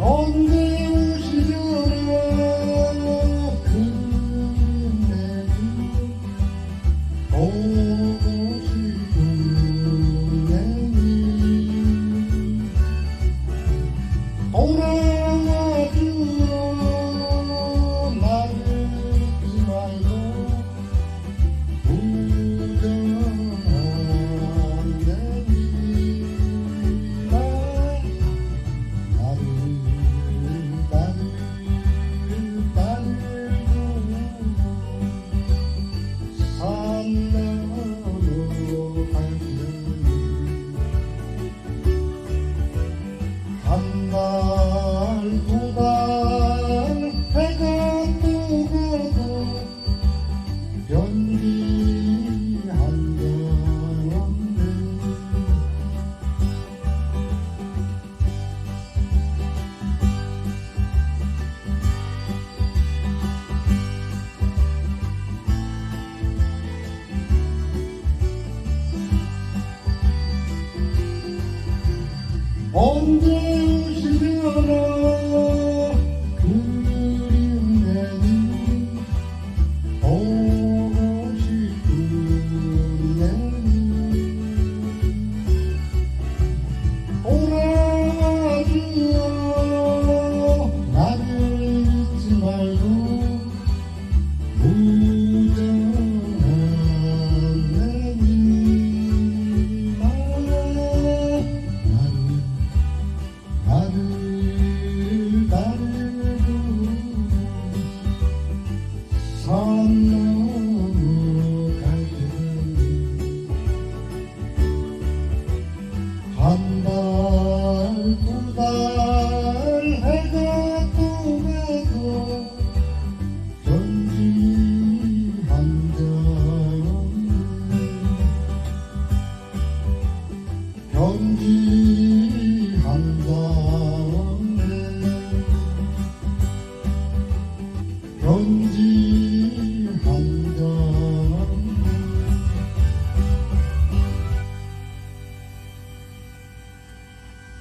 없는 언제 오시려나 그리운 내니 보고 싶은 내니 오라주여 나를 잊지 말고 편지 한장 편지